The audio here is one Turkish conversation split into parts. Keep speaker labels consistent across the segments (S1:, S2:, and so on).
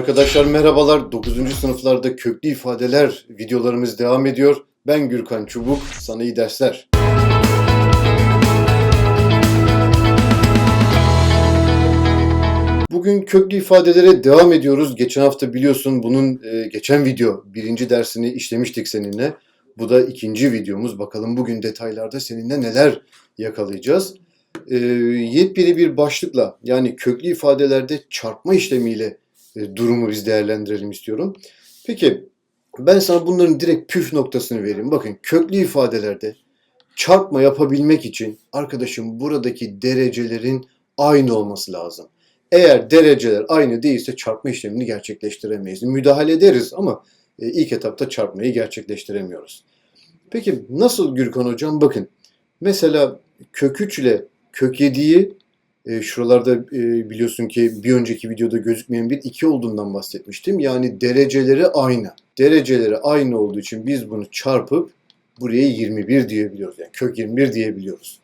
S1: Arkadaşlar merhabalar. 9. sınıflarda köklü ifadeler videolarımız devam ediyor. Ben Gürkan Çubuk. Sana iyi dersler. Bugün köklü ifadelere devam ediyoruz. Geçen hafta biliyorsun bunun e, geçen video birinci dersini işlemiştik seninle. Bu da ikinci videomuz. Bakalım bugün detaylarda seninle neler yakalayacağız. E, yepyeni bir başlıkla yani köklü ifadelerde çarpma işlemiyle e, durumu biz değerlendirelim istiyorum. Peki ben sana bunların direkt püf noktasını vereyim. Bakın köklü ifadelerde çarpma yapabilmek için arkadaşım buradaki derecelerin aynı olması lazım. Eğer dereceler aynı değilse çarpma işlemini gerçekleştiremeyiz. Müdahale ederiz ama e, ilk etapta çarpmayı gerçekleştiremiyoruz. Peki nasıl Gürkan hocam? Bakın mesela kök 3 ile kök 7'yi e, şuralarda e, biliyorsun ki bir önceki videoda gözükmeyen bir 2 olduğundan bahsetmiştim. Yani dereceleri aynı. Dereceleri aynı olduğu için biz bunu çarpıp buraya 21 diyebiliyoruz. Yani kök 21 diyebiliyoruz.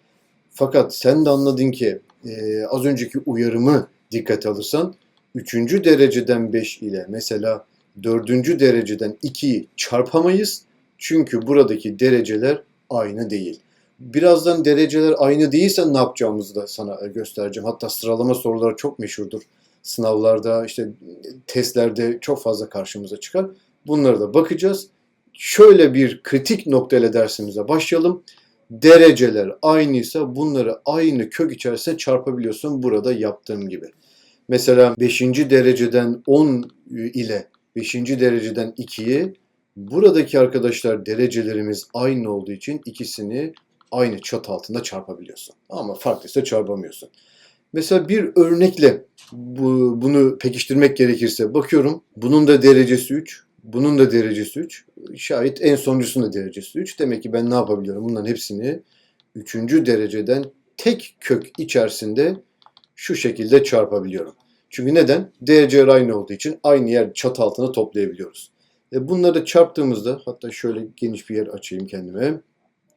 S1: Fakat sen de anladın ki e, az önceki uyarımı dikkate alırsan 3. dereceden 5 ile mesela 4. dereceden 2'yi çarpamayız. Çünkü buradaki dereceler aynı değil. Birazdan dereceler aynı değilse ne yapacağımızı da sana göstereceğim. Hatta sıralama soruları çok meşhurdur. Sınavlarda işte testlerde çok fazla karşımıza çıkar. Bunlara da bakacağız. Şöyle bir kritik noktayla dersimize başlayalım. Dereceler aynıysa bunları aynı kök içerisinde çarpabiliyorsun burada yaptığım gibi. Mesela 5. dereceden 10 ile 5. dereceden 2'yi buradaki arkadaşlar derecelerimiz aynı olduğu için ikisini aynı çatı altında çarpabiliyorsun. Ama farklıysa çarpamıyorsun. Mesela bir örnekle bu, bunu pekiştirmek gerekirse bakıyorum. Bunun da derecesi 3, bunun da derecesi 3. Şayet en sonuncusunun da derecesi 3. Demek ki ben ne yapabiliyorum? Bunların hepsini 3. dereceden tek kök içerisinde şu şekilde çarpabiliyorum. Çünkü neden? Dereceler aynı olduğu için aynı yer çatı altına toplayabiliyoruz. E bunları çarptığımızda hatta şöyle geniş bir yer açayım kendime.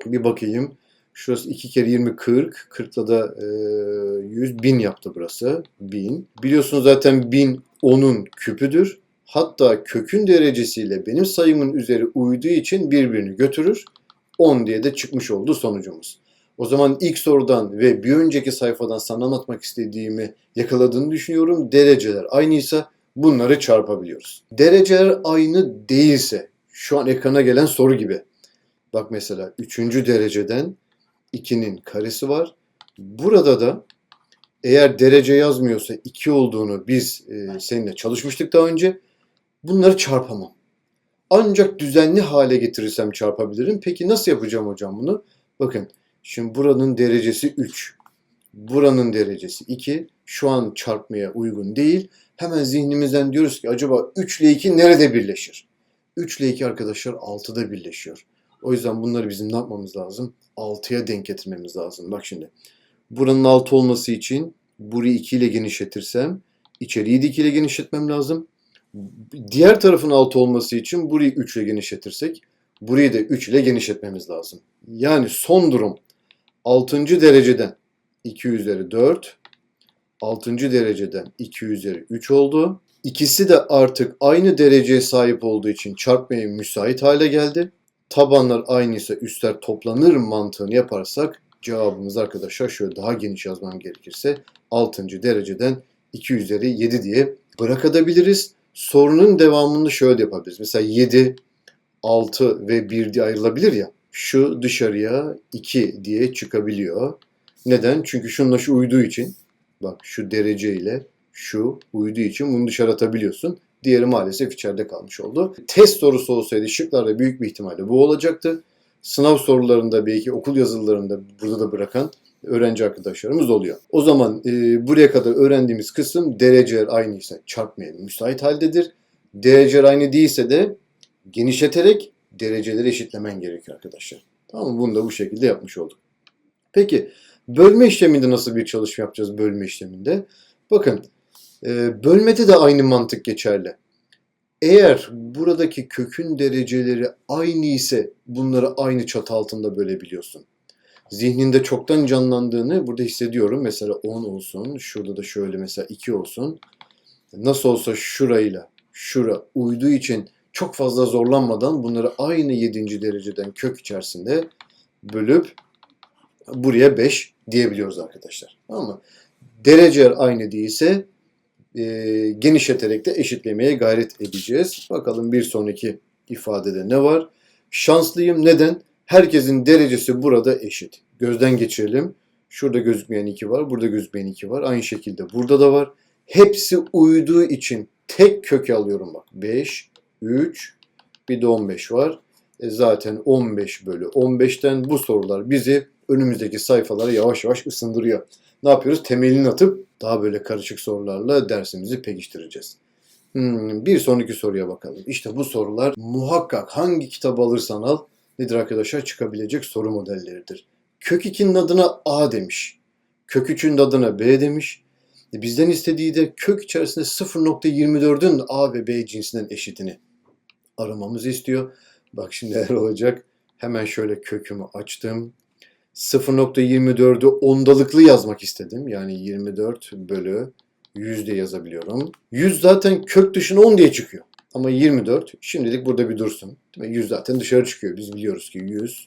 S1: Bir bakayım. Şurası 2 kere 20 40. 40'la da e, 100 bin yaptı burası. 1000. Biliyorsunuz zaten 1000 10'un küpüdür. Hatta kökün derecesiyle benim sayımın üzeri uyduğu için birbirini götürür. 10 diye de çıkmış oldu sonucumuz. O zaman ilk sorudan ve bir önceki sayfadan sana anlatmak istediğimi yakaladığını düşünüyorum. Dereceler aynıysa bunları çarpabiliyoruz. Dereceler aynı değilse şu an ekrana gelen soru gibi. Bak mesela 3. dereceden 2'nin karesi var. Burada da eğer derece yazmıyorsa 2 olduğunu biz e, seninle çalışmıştık daha önce. Bunları çarpamam. Ancak düzenli hale getirirsem çarpabilirim. Peki nasıl yapacağım hocam bunu? Bakın şimdi buranın derecesi 3. Buranın derecesi 2. Şu an çarpmaya uygun değil. Hemen zihnimizden diyoruz ki acaba 3 ile 2 nerede birleşir? 3 ile 2 arkadaşlar 6'da birleşiyor. O yüzden bunları bizim ne yapmamız lazım? 6'ya denk getirmemiz lazım. Bak şimdi. Buranın 6 olması için burayı 2 ile genişletirsem içeriği de 2 ile genişletmem lazım. Diğer tarafın 6 olması için burayı 3 ile genişletirsek burayı da 3 ile genişletmemiz lazım. Yani son durum 6. dereceden 2 üzeri 4 6. dereceden 2 üzeri 3 oldu. İkisi de artık aynı dereceye sahip olduğu için çarpmaya müsait hale geldi. Tabanlar aynıysa üstler toplanır mantığını yaparsak cevabımız arkadaşlar şöyle daha geniş yazmam gerekirse 6. dereceden 2 üzeri 7 diye bırakabiliriz. Sorunun devamını şöyle yapabiliriz. Mesela 7, 6 ve 1 diye ayrılabilir ya. Şu dışarıya 2 diye çıkabiliyor. Neden? Çünkü şununla şu uyduğu için bak şu derece ile şu uyduğu için bunu dışarı atabiliyorsun. Diğeri maalesef içeride kalmış oldu. Test sorusu olsaydı şıklarda büyük bir ihtimalle bu olacaktı. Sınav sorularında belki okul yazılılarında burada da bırakan öğrenci arkadaşlarımız oluyor. O zaman e, buraya kadar öğrendiğimiz kısım dereceler aynıysa çarpmaya müsait haldedir. Dereceler aynı değilse de genişleterek dereceleri eşitlemen gerekiyor arkadaşlar. Tamam mı? Bunu da bu şekilde yapmış olduk. Peki bölme işleminde nasıl bir çalışma yapacağız bölme işleminde? Bakın e, bölmede de aynı mantık geçerli. Eğer buradaki kökün dereceleri aynı ise bunları aynı çatı altında bölebiliyorsun. Zihninde çoktan canlandığını burada hissediyorum. Mesela 10 olsun, şurada da şöyle mesela 2 olsun. Nasıl olsa şurayla şura uyduğu için çok fazla zorlanmadan bunları aynı 7. dereceden kök içerisinde bölüp buraya 5 diyebiliyoruz arkadaşlar. Mı? Dereceler aynı değilse e, genişleterek de eşitlemeye gayret edeceğiz. Bakalım bir sonraki ifadede ne var? Şanslıyım. Neden? Herkesin derecesi burada eşit. Gözden geçirelim. Şurada gözükmeyen 2 var. Burada gözükmeyen 2 var. Aynı şekilde burada da var. Hepsi uyduğu için tek kök alıyorum bak. 5, 3, bir de 15 var. E zaten 15 bölü 15'ten bu sorular bizi önümüzdeki sayfalara yavaş yavaş ısındırıyor. Ne yapıyoruz? Temelini atıp daha böyle karışık sorularla dersimizi pekiştireceğiz. Hmm, bir sonraki soruya bakalım. İşte bu sorular muhakkak hangi kitabı alırsan al nedir arkadaşlar çıkabilecek soru modelleridir. Kök 2'nin adına A demiş. Kök 3'ün adına B demiş. E Bizden istediği de kök içerisinde 0.24'ün A ve B cinsinden eşitini aramamızı istiyor. Bak şimdi neler olacak. Hemen şöyle kökümü açtım. 0.24'ü ondalıklı yazmak istedim. Yani 24 bölü 100 de yazabiliyorum. 100 zaten kök dışına 10 diye çıkıyor. Ama 24 şimdilik burada bir dursun. Değil mi? 100 zaten dışarı çıkıyor. Biz biliyoruz ki 100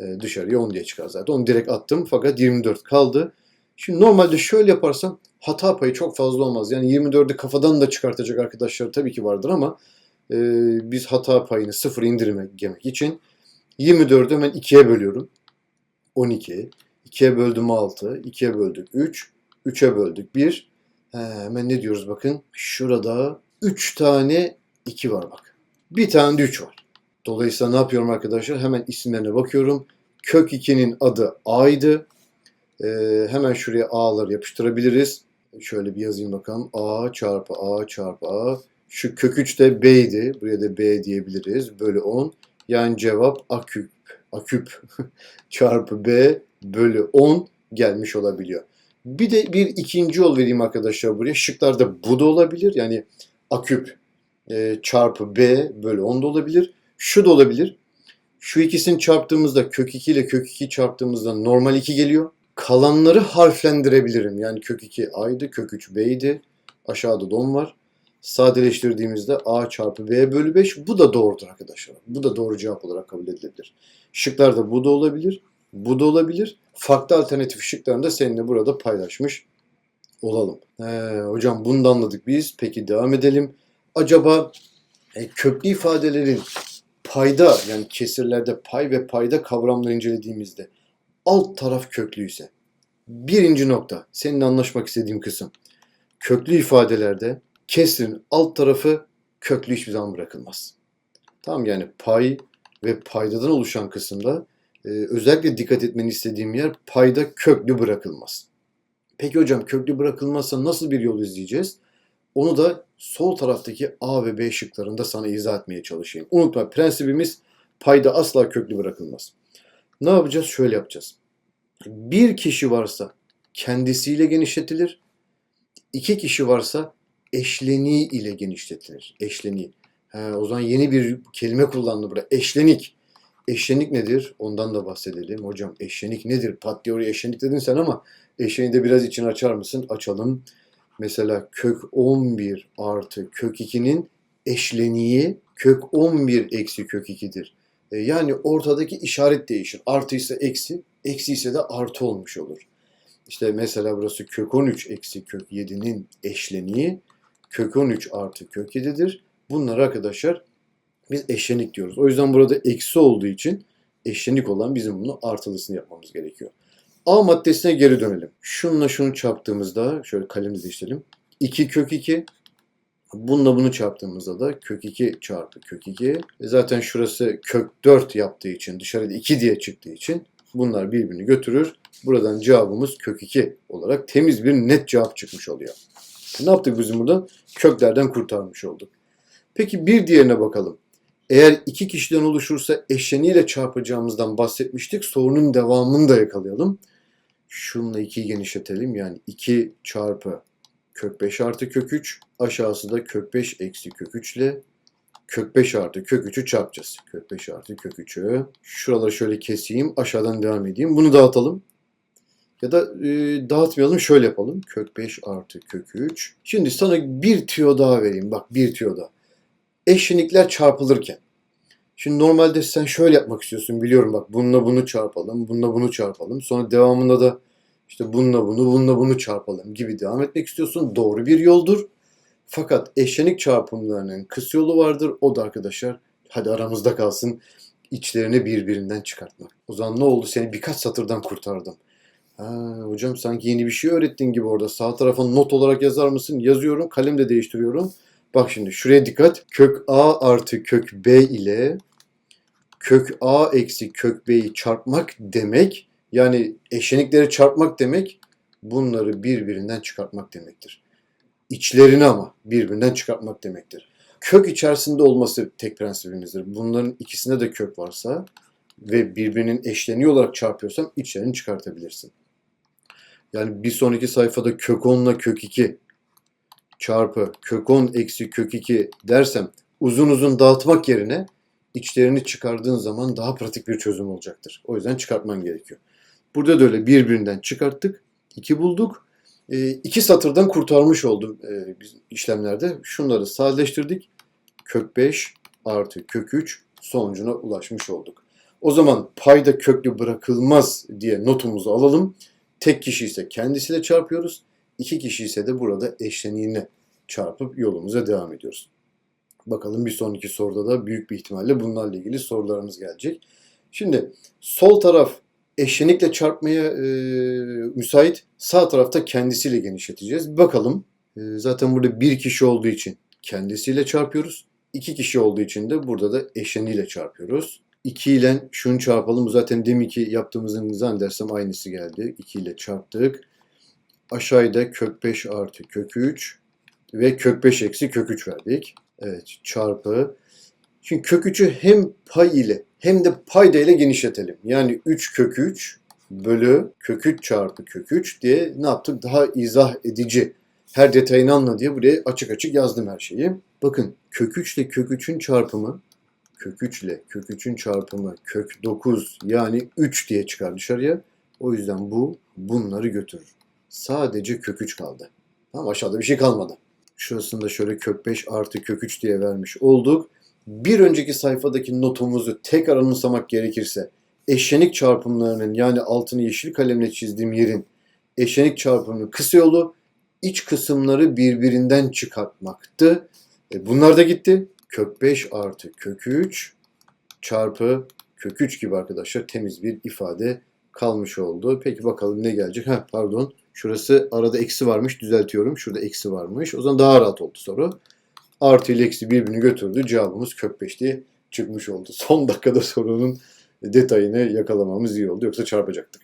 S1: e, dışarıya 10 diye çıkar zaten. Onu direkt attım fakat 24 kaldı. Şimdi normalde şöyle yaparsam hata payı çok fazla olmaz. Yani 24'ü kafadan da çıkartacak arkadaşlar tabii ki vardır ama e, biz hata payını sıfır indirmek için 24'ü hemen 2'ye bölüyorum. 12. 2'ye böldüm 6. 2'ye böldük 3. 3'e böldük 1. He, hemen ne diyoruz bakın. Şurada 3 tane 2 var bak. Bir tane de 3 var. Dolayısıyla ne yapıyorum arkadaşlar? Hemen isimlerine bakıyorum. Kök 2'nin adı A'ydı. Ee, hemen şuraya A'ları yapıştırabiliriz. Şöyle bir yazayım bakalım. A çarpı A çarpı A. Şu kök 3 de B'ydi. Buraya da B diyebiliriz. Bölü 10. Yani cevap A küp. A küp çarpı B bölü 10 gelmiş olabiliyor. Bir de bir ikinci yol vereyim arkadaşlar buraya. Şıklarda bu da olabilir. Yani A küp e, çarpı B bölü 10 da olabilir. Şu da olabilir. Şu ikisini çarptığımızda kök 2 ile kök 2 çarptığımızda normal 2 geliyor. Kalanları harflendirebilirim. Yani kök 2 A'ydı, kök 3 B'ydi. Aşağıda don var. Sadeleştirdiğimizde A çarpı B bölü 5 bu da doğrudur arkadaşlar. Bu da doğru cevap olarak kabul edilebilir. Şıklarda bu da olabilir. Bu da olabilir. Farklı alternatif şıklarını da seninle burada paylaşmış olalım. He, hocam bunu da anladık biz. Peki devam edelim. Acaba e, köklü ifadelerin payda yani kesirlerde pay ve payda kavramları incelediğimizde alt taraf köklüyse birinci nokta seninle anlaşmak istediğim kısım köklü ifadelerde kesrin alt tarafı köklü hiçbir zaman bırakılmaz. Tamam yani pay ve paydadan oluşan kısımda e, özellikle dikkat etmeni istediğim yer payda köklü bırakılmaz. Peki hocam köklü bırakılmazsa nasıl bir yol izleyeceğiz? Onu da sol taraftaki A ve B şıklarında sana izah etmeye çalışayım. Unutma prensibimiz payda asla köklü bırakılmaz. Ne yapacağız? Şöyle yapacağız. Bir kişi varsa kendisiyle genişletilir. İki kişi varsa eşleniği ile genişletilir. Eşleniği. He, o zaman yeni bir kelime kullandı burada. Eşlenik. Eşlenik nedir? Ondan da bahsedelim. Hocam eşlenik nedir? Pat diye oraya eşlenik dedin sen ama eşleniği de biraz için açar mısın? Açalım. Mesela kök 11 artı kök 2'nin eşleniği kök 11 eksi kök 2'dir. E, yani ortadaki işaret değişir. Artı ise eksi, eksi ise de artı olmuş olur. İşte mesela burası kök 13 eksi kök 7'nin eşleniği kök 13 artı kök 7'dir. Bunlar arkadaşlar biz eşlenik diyoruz. O yüzden burada eksi olduğu için eşlenik olan bizim bunu artılısını yapmamız gerekiyor. A maddesine geri dönelim. Şununla şunu çarptığımızda şöyle kalemizi işleyelim. 2 kök 2 Bununla bunu çarptığımızda da kök 2 çarpı kök 2. E zaten şurası kök 4 yaptığı için dışarıda 2 diye çıktığı için bunlar birbirini götürür. Buradan cevabımız kök 2 olarak temiz bir net cevap çıkmış oluyor. Ne yaptık bizim burada? Köklerden kurtarmış olduk. Peki bir diğerine bakalım. Eğer iki kişiden oluşursa eşleniyle çarpacağımızdan bahsetmiştik. Sorunun devamını da yakalayalım. Şununla 2'yi genişletelim. Yani 2 çarpı kök 5 artı kök 3. Aşağısı da kök 5 eksi kök 3 ile kök 5 artı kök 3'ü çarpacağız. Kök 5 artı kök 3'ü. Şuraları şöyle keseyim. Aşağıdan devam edeyim. Bunu dağıtalım. Ya da e, dağıtmayalım şöyle yapalım. Kök 5 artı kök 3. Şimdi sana bir tüyo daha vereyim. Bak bir tüyo daha. Eşlenikler çarpılırken. Şimdi normalde sen şöyle yapmak istiyorsun biliyorum bak bununla bunu çarpalım, bununla bunu çarpalım. Sonra devamında da işte bununla bunu, bununla bunu çarpalım gibi devam etmek istiyorsun. Doğru bir yoldur. Fakat eşlenik çarpımlarının kısa yolu vardır. O da arkadaşlar hadi aramızda kalsın içlerini birbirinden çıkartmak. O zaman ne oldu? Seni birkaç satırdan kurtardım. Hocam sanki yeni bir şey öğrettin gibi orada. Sağ tarafa not olarak yazar mısın? Yazıyorum. Kalem de değiştiriyorum. Bak şimdi şuraya dikkat. Kök A artı kök B ile kök A eksi kök B'yi çarpmak demek yani eşlenikleri çarpmak demek bunları birbirinden çıkartmak demektir. İçlerini ama birbirinden çıkartmak demektir. Kök içerisinde olması tek prensibimizdir. Bunların ikisinde de kök varsa ve birbirinin eşleniği olarak çarpıyorsam içlerini çıkartabilirsin. Yani bir sonraki sayfada kök 10 ile kök 2 çarpı kök 10 eksi kök 2 dersem uzun uzun dağıtmak yerine içlerini çıkardığın zaman daha pratik bir çözüm olacaktır. O yüzden çıkartman gerekiyor. Burada da öyle birbirinden çıkarttık. 2 bulduk. E, iki satırdan kurtarmış oldum e, işlemlerde. Şunları sadeleştirdik. Kök 5 artı kök 3 sonucuna ulaşmış olduk. O zaman payda köklü bırakılmaz diye notumuzu alalım. Tek kişi ise kendisiyle çarpıyoruz. İki kişi ise de burada eşleniğine çarpıp yolumuza devam ediyoruz. Bakalım bir sonraki soruda da büyük bir ihtimalle bunlarla ilgili sorularımız gelecek. Şimdi sol taraf eşlenikle çarpmaya e, müsait. Sağ tarafta kendisiyle genişleteceğiz. Bakalım. E, zaten burada bir kişi olduğu için kendisiyle çarpıyoruz. İki kişi olduğu için de burada da eşleniyle çarpıyoruz. 2 ile şunu çarpalım. Zaten deminki yaptığımızın zannedersem aynısı geldi. 2 ile çarptık. Aşağıda kök 5 artı kök 3 ve kök 5 eksi kök 3 verdik. Evet çarpı. Şimdi kök 3'ü hem pay ile hem de payda ile genişletelim. Yani 3 kök 3 bölü kök 3 çarpı kök 3 diye ne yaptık? Daha izah edici. Her detayını anla diye buraya açık açık yazdım her şeyi. Bakın kök 3 ile kök 3'ün çarpımı kök 3 ile kök 3'ün çarpımı kök 9 yani 3 diye çıkar dışarıya. O yüzden bu bunları götürür. Sadece kök 3 kaldı. Tamam aşağıda bir şey kalmadı. Şurasında da şöyle kök 5 artı kök 3 diye vermiş olduk. Bir önceki sayfadaki notumuzu tekrar anımsamak gerekirse eşlenik çarpımlarının yani altını yeşil kalemle çizdiğim yerin eşlenik çarpımının kısa yolu iç kısımları birbirinden çıkartmaktı. E bunlar da gitti. Kök 5 artı kök 3 çarpı kök 3 gibi arkadaşlar temiz bir ifade kalmış oldu. Peki bakalım ne gelecek? Ha pardon. Şurası arada eksi varmış. Düzeltiyorum. Şurada eksi varmış. O zaman daha rahat oldu soru. Artı ile eksi birbirini götürdü. Cevabımız kök 5 diye çıkmış oldu. Son dakikada sorunun detayını yakalamamız iyi oldu. Yoksa çarpacaktık.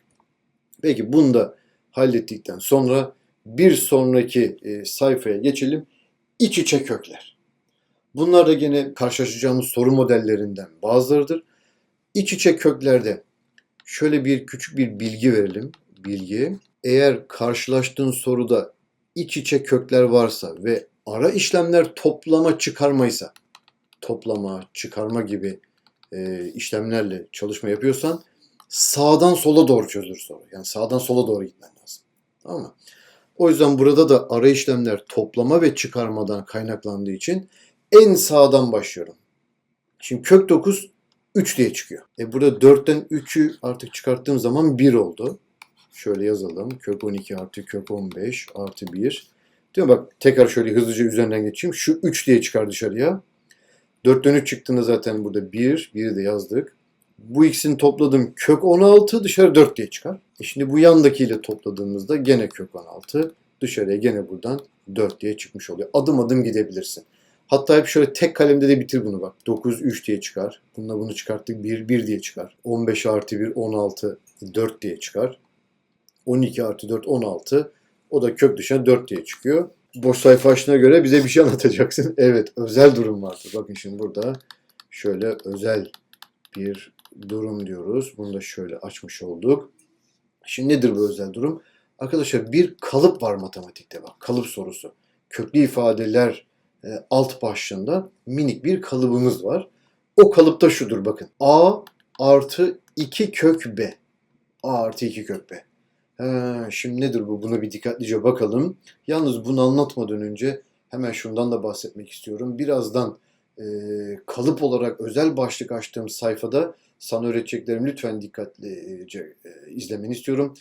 S1: Peki bunu da hallettikten sonra bir sonraki e, sayfaya geçelim. İç içe kökler. Bunlar da gene karşılaşacağımız soru modellerinden bazılarıdır. İç içe köklerde şöyle bir küçük bir bilgi verelim. Bilgi. Eğer karşılaştığın soruda iç içe kökler varsa ve ara işlemler toplama çıkarmaysa, toplama, çıkarma gibi e, işlemlerle çalışma yapıyorsan sağdan sola doğru çözülür soru. Yani sağdan sola doğru gitmen lazım. Tamam mı? O yüzden burada da ara işlemler toplama ve çıkarmadan kaynaklandığı için en sağdan başlıyorum. Şimdi kök 9 3 diye çıkıyor. E burada 4'ten 3'ü artık çıkarttığım zaman 1 oldu. Şöyle yazalım. Kök 12 artı kök 15 artı 1. Diyorum bak tekrar şöyle hızlıca üzerinden geçeyim. Şu 3 diye çıkar dışarıya. 4'ten 3 çıktığında zaten burada 1. 1'i de yazdık. Bu ikisini topladım. Kök 16 dışarı 4 diye çıkar. E şimdi bu yandakiyle topladığımızda gene kök 16. Dışarıya gene buradan 4 diye çıkmış oluyor. Adım adım gidebilirsin. Hatta hep şöyle tek kalemde de bitir bunu bak. 9 3 diye çıkar. Bununla bunu çıkarttık 1 1 diye çıkar. 15 artı 1 16 4 diye çıkar. 12 artı 4 16. O da kök dışına 4 diye çıkıyor. Boş sayfa açtığına göre bize bir şey anlatacaksın. evet özel durum vardır. Bakın şimdi burada şöyle özel bir durum diyoruz. Bunu da şöyle açmış olduk. Şimdi nedir bu özel durum? Arkadaşlar bir kalıp var matematikte bak. Kalıp sorusu. Köklü ifadeler alt başlığında minik bir kalıbımız var. O kalıpta şudur bakın. A artı 2 kök B. A artı 2 kök B. He, şimdi nedir bu? Buna bir dikkatlice bakalım. Yalnız bunu anlatmadan önce hemen şundan da bahsetmek istiyorum. Birazdan e, kalıp olarak özel başlık açtığım sayfada sana öğreteceklerimi lütfen dikkatlice e, izlemeni istiyorum.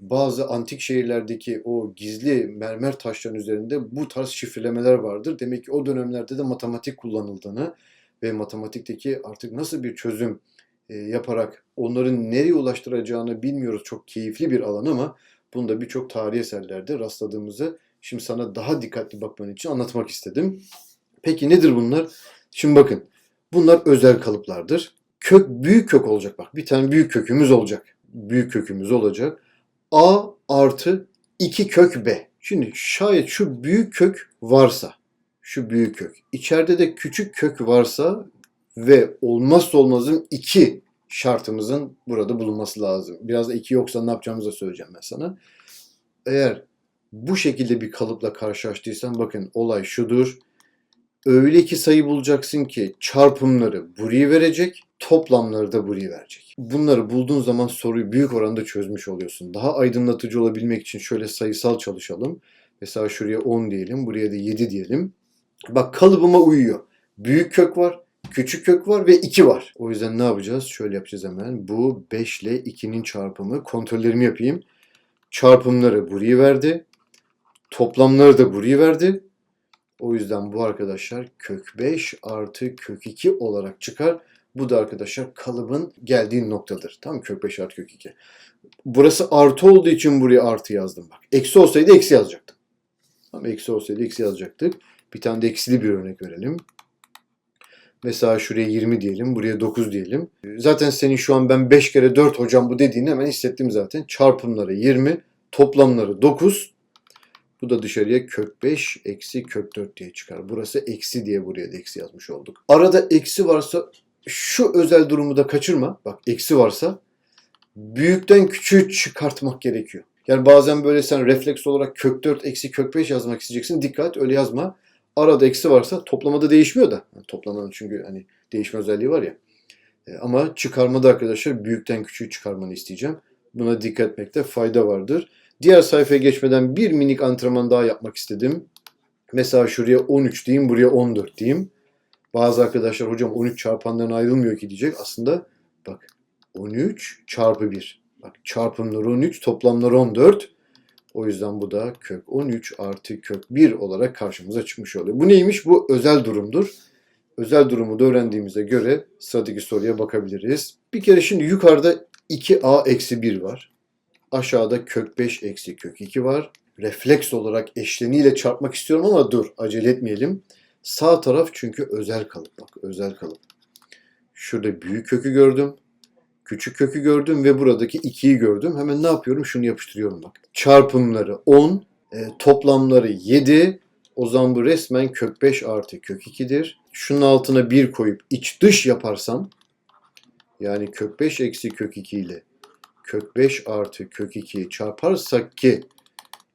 S1: Bazı antik şehirlerdeki o gizli mermer taşların üzerinde bu tarz şifrelemeler vardır. Demek ki o dönemlerde de matematik kullanıldığını ve matematikteki artık nasıl bir çözüm e, yaparak onların nereye ulaştıracağını bilmiyoruz. Çok keyifli bir alan ama bunda birçok tarihi eserlerde rastladığımızı şimdi sana daha dikkatli bakman için anlatmak istedim. Peki nedir bunlar? Şimdi bakın bunlar özel kalıplardır. Kök büyük kök olacak bak. Bir tane büyük kökümüz olacak. Büyük kökümüz olacak. A artı 2 kök B. Şimdi şayet şu büyük kök varsa, şu büyük kök, içeride de küçük kök varsa ve olmazsa olmazın 2 şartımızın burada bulunması lazım. Biraz da 2 yoksa ne yapacağımızı da söyleyeceğim ben sana. Eğer bu şekilde bir kalıpla karşılaştıysan bakın olay şudur. Öyle iki sayı bulacaksın ki çarpımları buraya verecek, toplamları da buraya verecek. Bunları bulduğun zaman soruyu büyük oranda çözmüş oluyorsun. Daha aydınlatıcı olabilmek için şöyle sayısal çalışalım. Mesela şuraya 10 diyelim, buraya da 7 diyelim. Bak kalıbıma uyuyor. Büyük kök var, küçük kök var ve 2 var. O yüzden ne yapacağız? Şöyle yapacağız hemen. Bu 5 ile 2'nin çarpımı. Kontrollerimi yapayım. Çarpımları buraya verdi. Toplamları da buraya verdi. O yüzden bu arkadaşlar kök 5 artı kök 2 olarak çıkar. Bu da arkadaşlar kalıbın geldiği noktadır. Mı? Kök 5 artı kök 2. Burası artı olduğu için buraya artı yazdım bak. Eksi olsaydı eksi yazacaktım. Tamam eksi olsaydı eksi yazacaktık. Bir tane de eksili bir örnek verelim. Mesela şuraya 20 diyelim, buraya 9 diyelim. Zaten senin şu an ben 5 kere 4 hocam bu dediğini hemen hissettim zaten. Çarpımları 20, toplamları 9. Bu da dışarıya kök 5 eksi kök 4 diye çıkar. Burası eksi diye buraya da eksi yazmış olduk. Arada eksi varsa şu özel durumu da kaçırma. Bak eksi varsa büyükten küçüğü çıkartmak gerekiyor. Yani bazen böyle sen refleks olarak kök 4 eksi kök 5 yazmak isteyeceksin. Dikkat öyle yazma. Arada eksi varsa toplamada değişmiyor da. Yani toplamanın çünkü hani değişme özelliği var ya. E, ama çıkarmada arkadaşlar büyükten küçüğü çıkarmanı isteyeceğim. Buna dikkat etmekte fayda vardır. Diğer sayfaya geçmeden bir minik antrenman daha yapmak istedim. Mesela şuraya 13 diyeyim, buraya 14 diyeyim. Bazı arkadaşlar hocam 13 çarpanlarına ayrılmıyor ki diyecek. Aslında bak 13 çarpı 1. Bak çarpımları 13, toplamları 14. O yüzden bu da kök 13 artı kök 1 olarak karşımıza çıkmış oluyor. Bu neymiş? Bu özel durumdur. Özel durumu da öğrendiğimize göre sıradaki soruya bakabiliriz. Bir kere şimdi yukarıda 2a eksi 1 var. Aşağıda kök 5 eksi kök 2 var. Refleks olarak eşleniyle çarpmak istiyorum ama dur acele etmeyelim. Sağ taraf çünkü özel kalıp bak özel kalıp. Şurada büyük kökü gördüm. Küçük kökü gördüm ve buradaki 2'yi gördüm. Hemen ne yapıyorum? Şunu yapıştırıyorum bak. Çarpımları 10, e, toplamları 7. O zaman bu resmen kök 5 artı kök 2'dir. Şunun altına 1 koyup iç dış yaparsam yani kök 5 eksi kök 2 ile kök 5 artı kök 2'yi çarparsak ki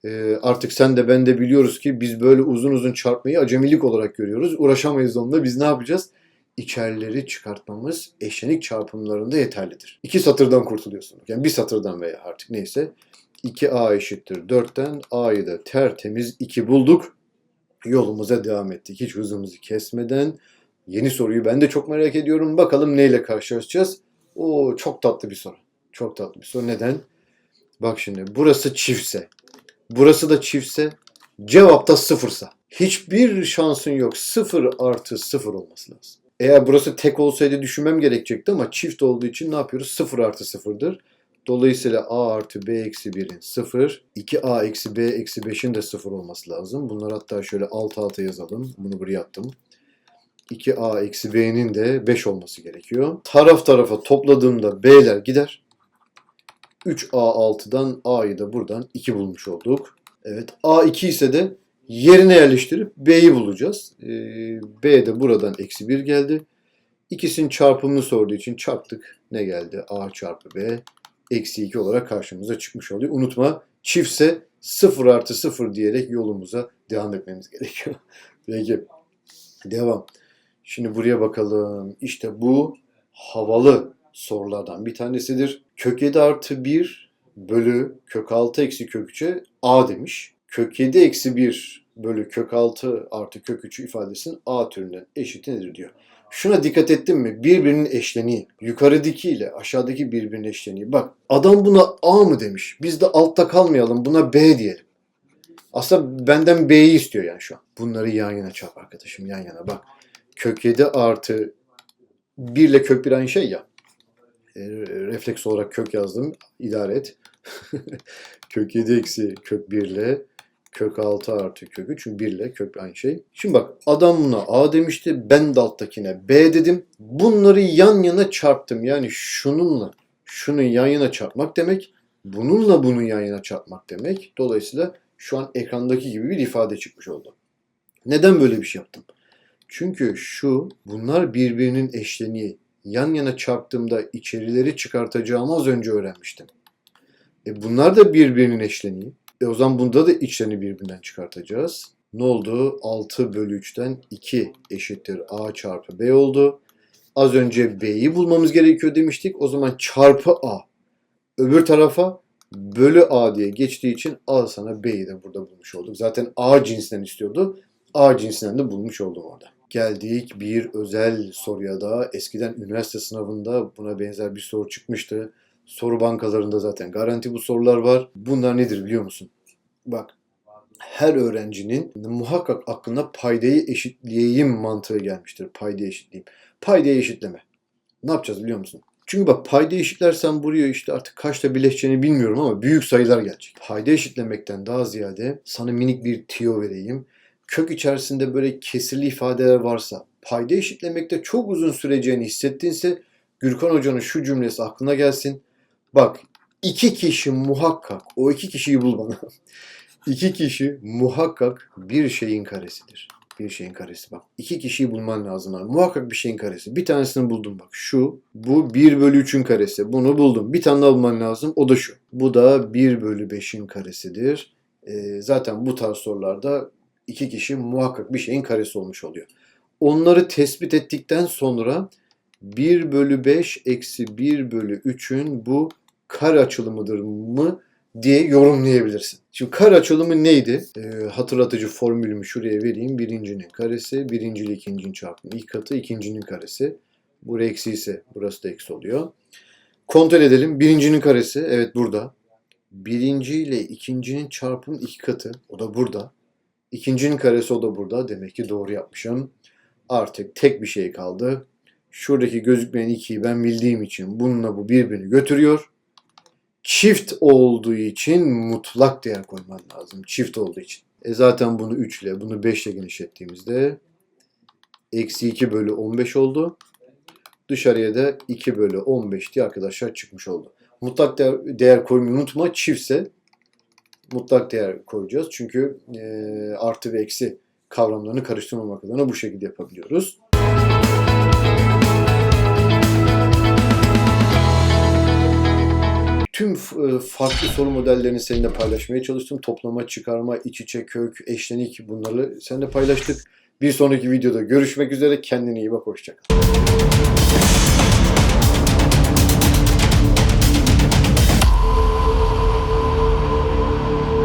S1: e, artık sen de ben de biliyoruz ki biz böyle uzun uzun çarpmayı acemilik olarak görüyoruz. Uğraşamayız onunla. Biz ne yapacağız? İçerileri çıkartmamız eşlenik çarpımlarında yeterlidir. İki satırdan kurtuluyorsun. Yani bir satırdan veya artık neyse. 2a eşittir 4'ten a'yı da tertemiz 2 bulduk. Yolumuza devam ettik. Hiç hızımızı kesmeden. Yeni soruyu ben de çok merak ediyorum. Bakalım neyle karşılaşacağız. O çok tatlı bir soru. Çok tatlı bir soru. Neden? Bak şimdi burası çiftse, burası da çiftse, cevap da sıfırsa. Hiçbir şansın yok. Sıfır artı sıfır olması lazım. Eğer burası tek olsaydı düşünmem gerekecekti ama çift olduğu için ne yapıyoruz? Sıfır artı sıfırdır. Dolayısıyla a artı b eksi 1'in 0, 2a eksi b eksi 5'in de 0 olması lazım. Bunları hatta şöyle alt alta yazalım. Bunu buraya attım. 2a eksi b'nin de 5 olması gerekiyor. Taraf tarafa topladığımda b'ler gider. 3a6'dan a'yı da buradan 2 bulmuş olduk. Evet a2 ise de yerine yerleştirip b'yi bulacağız. Ee, b de buradan eksi 1 geldi. İkisinin çarpımını sorduğu için çarptık. Ne geldi? a çarpı b eksi 2 olarak karşımıza çıkmış oluyor. Unutma çiftse 0 artı 0 diyerek yolumuza devam etmemiz gerekiyor. Peki devam. Şimdi buraya bakalım. İşte bu havalı sorulardan bir tanesidir. Kök 7 artı 1 bölü kök 6 eksi kök 3'e a demiş. Kök 7 eksi 1 bölü kök 6 artı kök 3 ifadesinin a türünden eşit nedir diyor. Şuna dikkat ettin mi? Birbirinin eşleniği. Yukarıdaki ile aşağıdaki birbirinin eşleniği. Bak adam buna A mı demiş. Biz de altta kalmayalım. Buna B diyelim. Aslında benden B'yi istiyor yani şu an. Bunları yan yana çarp arkadaşım. Yan yana bak. Kök 7 artı 1 ile kök 1 aynı şey ya. E, refleks olarak kök yazdım. İdare et. kök 7 eksi kök 1 ile kök 6 artı kök 3. Çünkü 1 ile kök aynı şey. Şimdi bak adam buna A demişti. Ben de alttakine B dedim. Bunları yan yana çarptım. Yani şununla şunu yan yana çarpmak demek. Bununla bunu yan yana çarpmak demek. Dolayısıyla şu an ekrandaki gibi bir ifade çıkmış oldu. Neden böyle bir şey yaptım? Çünkü şu bunlar birbirinin eşleniği. Yan yana çarptığımda içerileri çıkartacağımı az önce öğrenmiştim. E bunlar da birbirinin eşleniği. E o zaman bunda da içlerini birbirinden çıkartacağız. Ne oldu? 6 bölü 3'ten 2 eşittir A çarpı B oldu. Az önce B'yi bulmamız gerekiyor demiştik. O zaman çarpı A. Öbür tarafa bölü A diye geçtiği için al sana B'yi de burada bulmuş olduk. Zaten A cinsinden istiyordu. A cinsinden de bulmuş oldum orada. Geldik bir özel soruya da. Eskiden üniversite sınavında buna benzer bir soru çıkmıştı. Soru bankalarında zaten garanti bu sorular var. Bunlar nedir biliyor musun? Bak her öğrencinin muhakkak aklına paydayı eşitleyeyim mantığı gelmiştir. Paydayı eşitleyeyim. Paydayı eşitleme. Ne yapacağız biliyor musun? Çünkü bak payda eşitlersen buraya işte artık kaçta birleşeceğini bilmiyorum ama büyük sayılar gelecek. Payda eşitlemekten daha ziyade sana minik bir tiyo vereyim. Kök içerisinde böyle kesirli ifadeler varsa payda eşitlemekte çok uzun süreceğini hissettinse Gürkan Hoca'nın şu cümlesi aklına gelsin. Bak iki kişi muhakkak o iki kişiyi bul bana. iki kişi muhakkak bir şeyin karesidir. Bir şeyin karesi bak. İki kişiyi bulman lazım abi. Muhakkak bir şeyin karesi. Bir tanesini buldum bak. Şu. Bu 1 bölü 3'ün karesi. Bunu buldum. Bir tane bulman lazım. O da şu. Bu da 1 bölü 5'in karesidir. Ee, zaten bu tarz sorularda iki kişi muhakkak bir şeyin karesi olmuş oluyor. Onları tespit ettikten sonra 1 bölü 5 eksi 1 bölü 3'ün bu kare açılımıdır mı diye yorumlayabilirsin. Şimdi kare açılımı neydi? Ee, hatırlatıcı formülümü şuraya vereyim. Birincinin karesi, birinci ile ikincinin çarpımı. ilk katı ikincinin karesi. Burası eksi ise burası da eksi oluyor. Kontrol edelim. Birincinin karesi evet burada. Birinci ile ikincinin çarpımı iki katı. O da burada. İkincinin karesi o da burada. Demek ki doğru yapmışım. Artık tek bir şey kaldı. Şuradaki gözükmeyen 2'yi ben bildiğim için bununla bu birbirini götürüyor. Çift olduğu için mutlak değer koyman lazım. Çift olduğu için. E zaten bunu 3 ile bunu 5 ile genişlettiğimizde eksi 2 bölü 15 oldu. Dışarıya da 2 bölü 15 diye arkadaşlar çıkmış oldu. Mutlak değer, değer koymayı unutma. Çiftse mutlak değer koyacağız. Çünkü e, artı ve eksi kavramlarını karıştırmamak adına bu şekilde yapabiliyoruz. Tüm e, farklı soru modellerini seninle paylaşmaya çalıştım. Toplama, çıkarma, iç içe, kök, eşlenik bunları seninle paylaştık. Bir sonraki videoda görüşmek üzere. Kendine iyi bak. Hoşçakal.